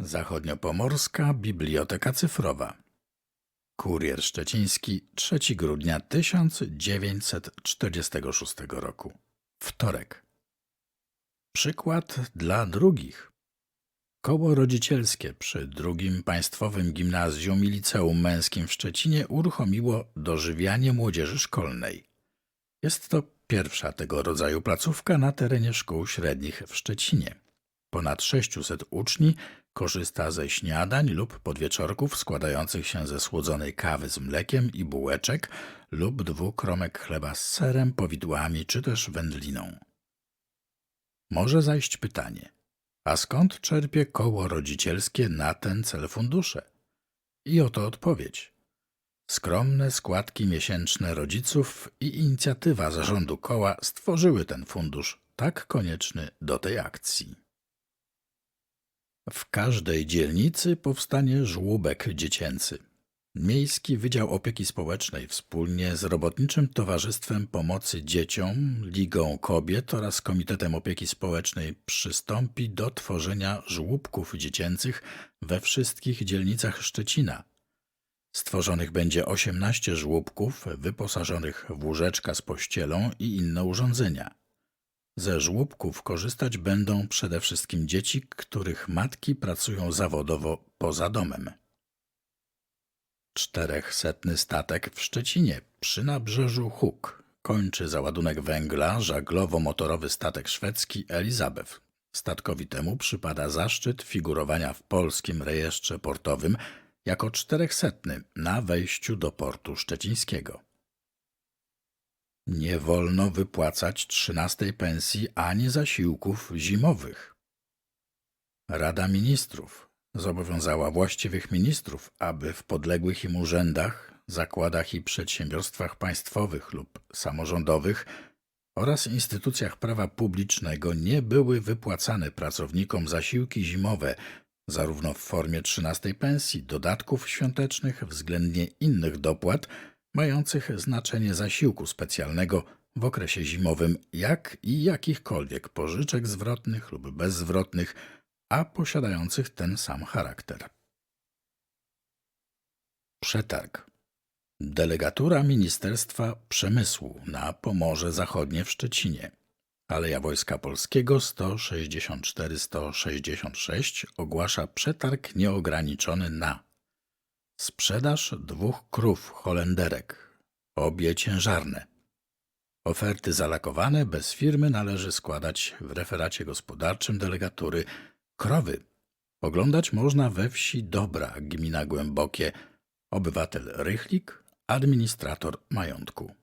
Zachodniopomorska Biblioteka Cyfrowa. Kurier Szczeciński, 3 grudnia 1946 roku. Wtorek. Przykład dla drugich. Koło rodzicielskie przy drugim Państwowym Gimnazjum i Liceum Męskim w Szczecinie uruchomiło dożywianie młodzieży szkolnej. Jest to pierwsza tego rodzaju placówka na terenie szkół średnich w Szczecinie. Ponad 600 uczni korzysta ze śniadań lub podwieczorków składających się ze słodzonej kawy z mlekiem i bułeczek lub dwóch kromek chleba z serem, powidłami czy też wędliną. Może zajść pytanie, a skąd czerpie koło rodzicielskie na ten cel fundusze? I oto odpowiedź. Skromne składki miesięczne rodziców i inicjatywa zarządu koła stworzyły ten fundusz tak konieczny do tej akcji. W każdej dzielnicy powstanie żłóbek dziecięcy. Miejski Wydział Opieki Społecznej wspólnie z Robotniczym Towarzystwem Pomocy Dzieciom, Ligą Kobiet oraz Komitetem Opieki Społecznej przystąpi do tworzenia żłóbków dziecięcych we wszystkich dzielnicach Szczecina. Stworzonych będzie 18 żłóbków wyposażonych w łóżeczka z pościelą i inne urządzenia. Ze żłóbków korzystać będą przede wszystkim dzieci, których matki pracują zawodowo poza domem. Czterechsetny statek w Szczecinie przy nabrzeżu Huk kończy załadunek węgla żaglowo-motorowy statek szwedzki Elizabeth. Statkowi temu przypada zaszczyt figurowania w polskim rejestrze portowym jako czterechsetny na wejściu do portu szczecińskiego. Nie wolno wypłacać trzynastej pensji ani zasiłków zimowych. Rada Ministrów zobowiązała właściwych ministrów, aby w podległych im urzędach, zakładach i przedsiębiorstwach państwowych lub samorządowych oraz instytucjach prawa publicznego nie były wypłacane pracownikom zasiłki zimowe, zarówno w formie trzynastej pensji, dodatków świątecznych, względnie innych dopłat, mających znaczenie zasiłku specjalnego w okresie zimowym, jak i jakichkolwiek pożyczek zwrotnych lub bezzwrotnych, a posiadających ten sam charakter. Przetarg. Delegatura Ministerstwa Przemysłu na Pomorze Zachodnie w Szczecinie. Aleja Wojska Polskiego 164-166 ogłasza przetarg nieograniczony na sprzedaż dwóch krów holenderek, obie ciężarne. Oferty zalakowane bez firmy należy składać w referacie gospodarczym delegatury krowy. Oglądać można we wsi Dobra, gmina Głębokie, obywatel Rychlik, administrator majątku.